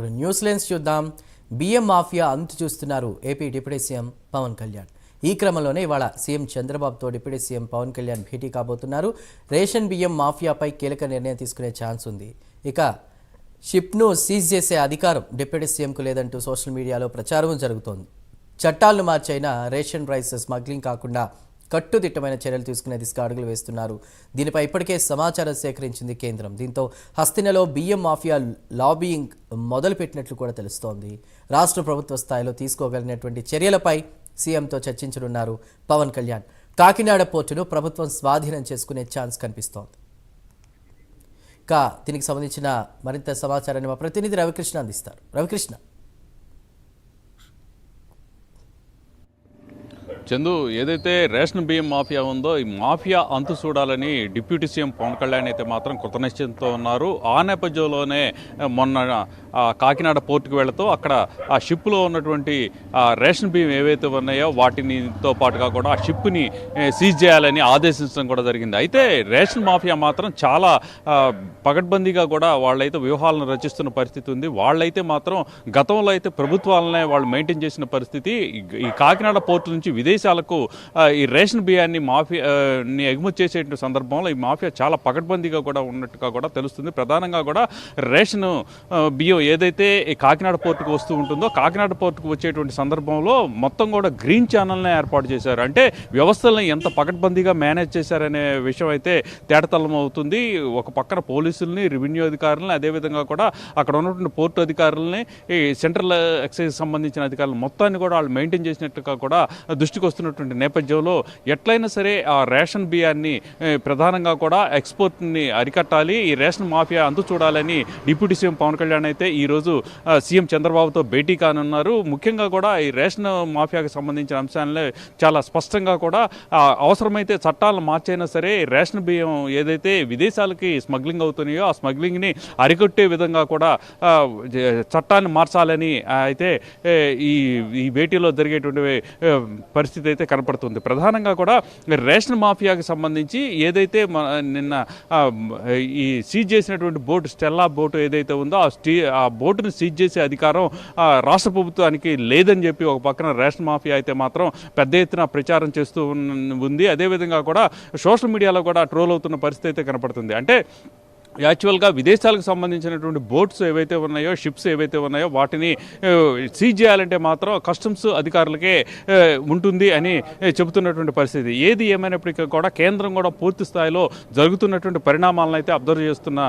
ఇప్పుడు news lens చూద్దాం. బియ్యం మాఫియా అంతు చూస్తున్నారు AP deputy CM Pawan Kalyan. ఈ క్రమంలోనే ఇవాళ సీఎం చంద్రబాబుతో డిప్యూటీ సీఎం పవన్ కళ్యాణ్ భేటీ కాబోతున్నారు. రేషన్ బియ్యం మాఫియాపై కీలక నిర్ణయం తీసుకునే ఛాన్స్ ఉంది. ఇక షిప్ను సీజ్ చేసే అధికారం డిప్యూటీ సీఎంకు లేదంటూ సోషల్ మీడియాలో ప్రచారం జరుగుతోంది. చట్టాలను మార్చైనా రేషన్ రైస్ స్మగ్లింగ్ కాకుండా కట్టుదిట్టమైన చర్యలు తీసుకునే దిశగా అడుగులు వేస్తున్నారు. దీనిపై ఇప్పటికే సమాచారం సేకరించింది కేంద్రం. దీంతో హస్తినలో బియ్యం మాఫియా లాబీయింగ్ మొదలుపెట్టినట్లు కూడా తెలుస్తోంది. రాష్ట్ర ప్రభుత్వ స్థాయిలో తీసుకోగలిగినటువంటి చర్యలపై సీఎంతో చర్చించనున్నారు పవన్ కళ్యాణ్. కాకినాడ పోర్టును ప్రభుత్వం స్వాధీనం చేసుకునే ఛాన్స్ కనిపిస్తోంది. ఇంకా దీనికి సంబంధించిన మరింత సమాచారాన్ని మా ప్రతినిధి రవికృష్ణ అందిస్తారు. రవికృష్ణ. చందు ఏదైతే రేషన్ బియ్యం మాఫియా ఉందో ఈ మాఫియా అంతు చూడాలని డిప్యూటీ సీఎం పవన్ కళ్యాణ్ అయితే మాత్రం కృతనిశ్చయంతో ఉన్నారు. ఆ నేపథ్యంలోనే మొన్న కాకినాడ పోర్టుకు వెళుతూ అక్కడ ఆ షిప్లో ఉన్నటువంటి రేషన్ బియ్యం ఏవైతే ఉన్నాయో వాటినితో పాటుగా కూడా ఆ షిప్ని సీజ్ చేయాలని ఆదేశించడం కూడా జరిగింది. అయితే రేషన్ మాఫియా మాత్రం చాలా పగడ్బందీగా కూడా వాళ్ళైతే వ్యూహాలను రచిస్తున్న పరిస్థితి ఉంది. వాళ్ళైతే మాత్రం గతంలో అయితే ప్రభుత్వాలనే వాళ్ళు మెయింటైన్ చేసిన పరిస్థితి. ఈ- కాకినాడ పోర్టు నుంచి విదేశాలకు ఈ రేషన్ బియ్యాన్ని మాఫియాని ఎగుమతి చేసే సందర్భంలో ఈ మాఫియా చాలా పకడ్బందీగా కూడా ఉన్నట్టుగా కూడా తెలుస్తుంది. ప్రధానంగా కూడా రేషన్ బియ్యం ఏదైతే ఈ కాకినాడ పోర్టుకు వస్తూ ఉంటుందో కాకినాడ పోర్టుకు వచ్చేటువంటి సందర్భంలో మొత్తం కూడా గ్రీన్ ఛానల్ని ఏర్పాటు చేశారు. అంటే వ్యవస్థలను ఎంత పకడ్బందీగా మేనేజ్ చేశారనే విషయం అయితే తేటతల్లం అవుతుంది. ఒక పక్కన పోలీసుల్ని రెవెన్యూ అధికారులని అదేవిధంగా కూడా అక్కడ ఉన్నటువంటి పోర్టు అధికారులని ఈ సెంట్రల్ ఎక్సైజ్ సంబంధించిన అధికారులు మొత్తాన్ని కూడా వాళ్ళు మెయింటైన్ చేసినట్టుగా కూడా దృష్టికి వస్తున్నటువంటి నేపథ్యంలో ఎట్లయినా సరే ఆ రేషన్ బియ్యాన్ని ప్రధానంగా కూడా ఎక్స్పోర్ట్ని అరికట్టాలి ఈ రేషన్ మాఫియా అందు చూడాలని డిప్యూటీ సీఎం పవన్ కళ్యాణ్ అయితే ఈరోజు సీఎం చంద్రబాబుతో భేటీ కానున్నారు. ముఖ్యంగా కూడా ఈ రేషన్ మాఫియాకి సంబంధించిన అంశాలనే చాలా స్పష్టంగా కూడా అవసరమైతే చట్టాలను మార్చైనా సరే రేషన్ బియ్యం ఏదైతే విదేశాలకి స్మగ్లింగ్ అవుతున్నాయో ఆ స్మగ్లింగ్ని అరికట్టే విధంగా కూడా చట్టాన్ని మార్చాలని అయితే ఈ ఈ భేటీలో జరిగేటువంటి పరిస్థితి పరిస్థితి అయితే కనపడుతుంది. ప్రధానంగా కూడా రేషన్ మాఫియాకి సంబంధించి ఏదైతే నిన్న ఈ సీజ్ చేసినటువంటి బోటు స్టెల్లా బోటు ఏదైతే ఉందో ఆ స్టీ ఆ బోటును సీజ్ చేసే అధికారం రాష్ట్ర ప్రభుత్వానికి లేదని చెప్పి ఒక పక్కన రేషన్ మాఫియా అయితే మాత్రం పెద్ద ఎత్తున ప్రచారం చేస్తూ ఉంది. అదేవిధంగా కూడా సోషల్ మీడియాలో కూడా ట్రోల్ అవుతున్న పరిస్థితి అయితే కనపడుతుంది. అంటే యాక్చువల్గా విదేశాలకు సంబంధించినటువంటి బోట్స్ ఏవైతే ఉన్నాయో షిప్స్ ఏవైతే ఉన్నాయో వాటిని సీజ్ చేయాలంటే మాత్రం కస్టమ్స్ అధికారులకే ఉంటుంది అని చెబుతున్నటువంటి పరిస్థితి. ఏది ఏమైనప్పటికీ కూడా కేంద్రం కూడా పూర్తి స్థాయిలో జరుగుతున్నటువంటి పరిణామాలను అయితే అబ్జర్వ్ చేస్తున్న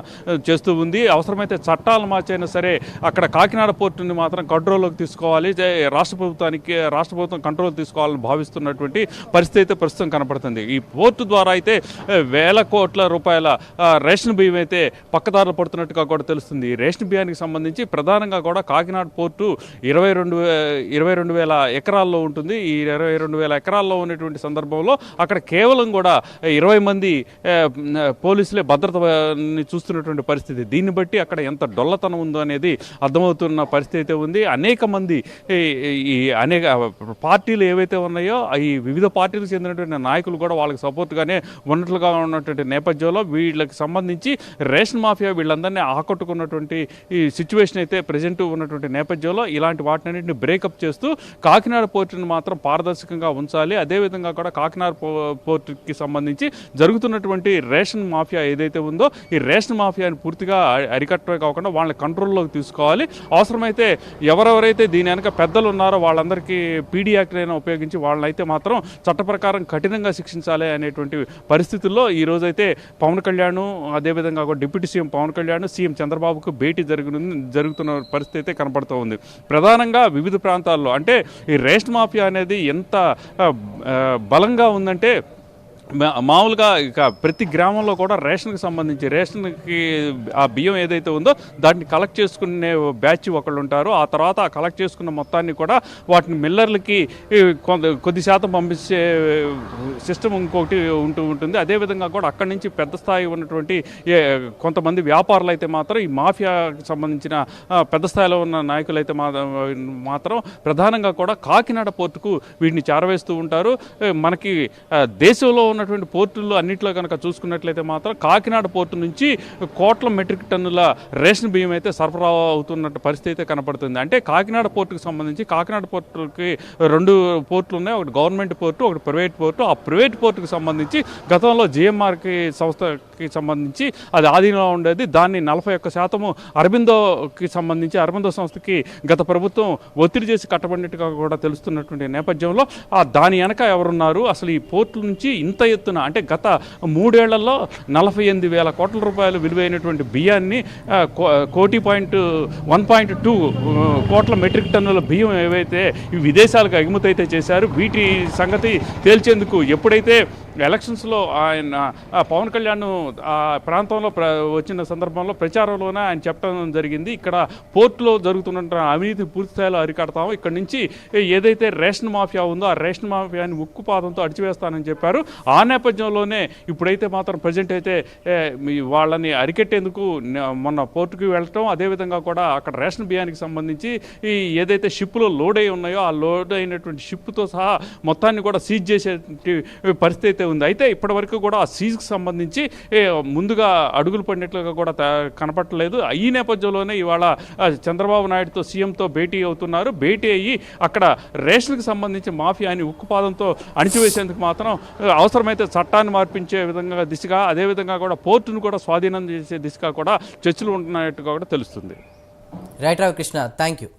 చేస్తూ ఉంది. అవసరమైతే చట్టాలు మార్చైనా సరే అక్కడ కాకినాడ పోర్టుని మాత్రం కంట్రోల్లోకి తీసుకోవాలి. రాష్ట్ర ప్రభుత్వానికి రాష్ట్ర ప్రభుత్వం కంట్రోల్ తీసుకోవాలని భావిస్తున్నటువంటి పరిస్థితి అయితే ప్రస్తుతం కనపడుతుంది. ఈ పోర్టు ద్వారా అయితే వేల కోట్ల రూపాయల రేషన్ బియ్యం అయితే పక్కదారులు పడుతున్నట్టుగా కూడా తెలుస్తుంది. రేషన్ బియ్యానికి సంబంధించి ప్రధానంగా కూడా కాకినాడ పోర్టు ఇరవై రెండు ఇరవై రెండు వేల ఎకరాల్లో ఉంటుంది. ఈ ఇరవై రెండు వేల ఎకరాల్లో ఉన్నటువంటి సందర్భంలో అక్కడ కేవలం కూడా ఇరవై మంది పోలీసులే భద్రత చూస్తున్నటువంటి పరిస్థితి. దీన్ని బట్టి అక్కడ ఎంత డొల్లతనం ఉందో అనేది అర్థమవుతున్న పరిస్థితి అయితే ఉంది. అనేక మంది ఈ అనేక పార్టీలు ఏవైతే ఉన్నాయో ఈ వివిధ పార్టీలకు చెందినటువంటి నాయకులు కూడా వాళ్ళకి సపోర్ట్గానే ఉన్నట్లుగా ఉన్నటువంటి నేపథ్యంలో వీళ్ళకి సంబంధించి రేషన్ మాఫియా వీళ్ళందరినీ ఆకట్టుకున్నటువంటి ఈ సిచ్యువేషన్ అయితే ప్రజెంట్ ఉన్నటువంటి నేపథ్యంలో ఇలాంటి వాటినన్నింటిని బ్రేకప్ చేస్తూ కాకినాడ పోర్టును మాత్రం పారదర్శకంగా ఉంచాలి. అదేవిధంగా కూడా కాకినాడ పో- పోర్టుకి సంబంధించి జరుగుతున్నటువంటి రేషన్ మాఫియా ఏదైతే ఉందో ఈ రేషన్ మాఫియాని పూర్తిగా అ- అరికట్టమే కాకుండా వాళ్ళని కంట్రోల్లోకి తీసుకోవాలి. అవసరమైతే ఎవరెవరైతే దీని వెనక పెద్దలు ఉన్నారో వాళ్ళందరికీ పీడీ యాక్ట్ అయినా ఉపయోగించి వాళ్ళనైతే మాత్రం చట్టప్రకారం కఠినంగా శిక్షించాలి అనేటువంటి పరిస్థితుల్లో ఈ పవన్ కళ్యాణ్ అదేవిధంగా deputy CM Pawan Kalyan CM చంద్రబాబుకు భేటీ జరుగుతుంది జరుగుతున్న పరిస్థితి అయితే కనపడుతూ ఉంది. ప్రధానంగా వివిధ ప్రాంతాల్లో అంటే ఈ రేషన్ మాఫియా అనేది ఎంత బలంగా ఉందంటే మామూలుగా ఇక ప్రతి గ్రామంలో కూడా రేషన్కి సంబంధించి రేషన్కి ఆ బియ్యం ఏదైతే ఉందో దాన్ని కలెక్ట్ చేసుకునే బ్యాచ్ ఒకళ్ళు ఉంటారు. ఆ తర్వాత ఆ కలెక్ట్ చేసుకున్న మొత్తాన్ని కూడా వాటిని మిల్లర్లకి కొంత కొద్ది శాతం పంపించే సిస్టమ్ ఇంకొకటి ఉంటూ ఉంటుంది. అదేవిధంగా కూడా అక్కడి నుంచి పెద్ద స్థాయి ఉన్నటువంటి కొంతమంది వ్యాపారులు అయితే మాత్రం ఈ మాఫియాకి సంబంధించిన పెద్ద స్థాయిలో ఉన్న నాయకులు అయితే మాత్రం ప్రధానంగా కూడా కాకినాడ పోర్టుకు వీటిని చేరవేస్తూ ఉంటారు. మనకి దేశంలో ఉన్న ఉన్నటువంటి పోర్టుల్లో అన్నింటిలో కనుక చూసుకున్నట్లయితే మాత్రం కాకినాడ పోర్టు నుంచి కోట్ల మెట్రిక్ టన్నుల రేషన్ బియ్యం అయితే సరఫరా అవుతున్నట్టు పరిస్థితి అయితే కనపడుతుంది. అంటే కాకినాడ పోర్టుకు సంబంధించి కాకినాడ పోర్టుకి రెండు పోర్టులు ఉన్నాయి. ఒకటి గవర్నమెంట్ పోర్టు ఒకటి ప్రైవేట్ పోర్టు. ఆ ప్రైవేట్ పోర్టుకు సంబంధించి గతంలో జిఎంఆర్కి సంస్థకి సంబంధించి అది ఆధీనంలో ఉండేది. దాన్ని నలభై ఒక్క శాతము అరబిందోకి సంబంధించి అరబిందో సంస్థకి గత ప్రభుత్వం ఒత్తిడి చేసి కట్టబడినట్టుగా కూడా తెలుస్తున్నటువంటి నేపథ్యంలో ఆ దాని వెనక ఎవరున్నారు? అసలు ఈ పోర్టుల నుంచి ఇంత ఎత్తున అంటే గత మూడేళ్ళలో నలభై ఎనిమిది వేల కోట్ల రూపాయలు విలువైనటువంటి బియ్యాన్ని కోటి పాయింట్ వన్ పాయింట్ టూ కోట్ల మెట్రిక్ టన్నుల బియ్యం ఏవైతే ఈ విదేశాలకు ఎగుమతి అయితే చేశారు వీటి సంగతి తేల్చేందుకు ఎప్పుడైతే ఎలక్షన్స్లో ఆయన పవన్ కళ్యాణ్ ఆ ప్రాంతంలో ప్ర వచ్చిన సందర్భంలో ప్రచారంలోనే ఆయన చెప్పడం జరిగింది. ఇక్కడ పోర్టులో జరుగుతున్న అవినీతి పూర్తి స్థాయిలో అరికడతాము. ఇక్కడ నుంచి ఏదైతే రేషన్ మాఫియా ఉందో ఆ రేషన్ మాఫియాని ఉక్కుపాదంతో అడిచివేస్తానని చెప్పారు. ఆ నేపథ్యంలోనే ఇప్పుడైతే మాత్రం ప్రజెంట్ అయితే వాళ్ళని అరికెట్టేందుకు మొన్న పోర్టుకి వెళ్ళటం. అదేవిధంగా కూడా అక్కడ రేషన్ బియ్యానికి సంబంధించి ఈ ఏదైతే షిప్లో లోడ్ అయి ఉన్నాయో ఆ లోడ్ అయినటువంటి షిప్తో సహా మొత్తాన్ని కూడా సీజ్ చేసే పరిస్థితి అయితే ఉంది. అయితే ఇప్పటివరకు కూడా ఆ సీజ్కి సంబంధించి ముందుగా అడుగులు పడినట్లుగా కూడా త- కనపట్టలేదు ఈ నేపథ్యంలోనే ఇవాళ చంద్రబాబు నాయుడుతో సీఎంతో భేటీ అవుతున్నారు. భేటీ అయ్యి అక్కడ రేషన్కి సంబంధించి మాఫియాని ఉక్కుపాదంతో అణిచివేసేందుకు మాత్రం అవసరమైతే చట్టాన్ని మార్పించే విధంగా దిశగా అదేవిధంగా కూడా పోర్టును కూడా స్వాధీనం చేసే దిశగా కూడా చర్చలు ఉంటున్నట్టుగా కూడా తెలుస్తుంది. Right Rao Krishna thank you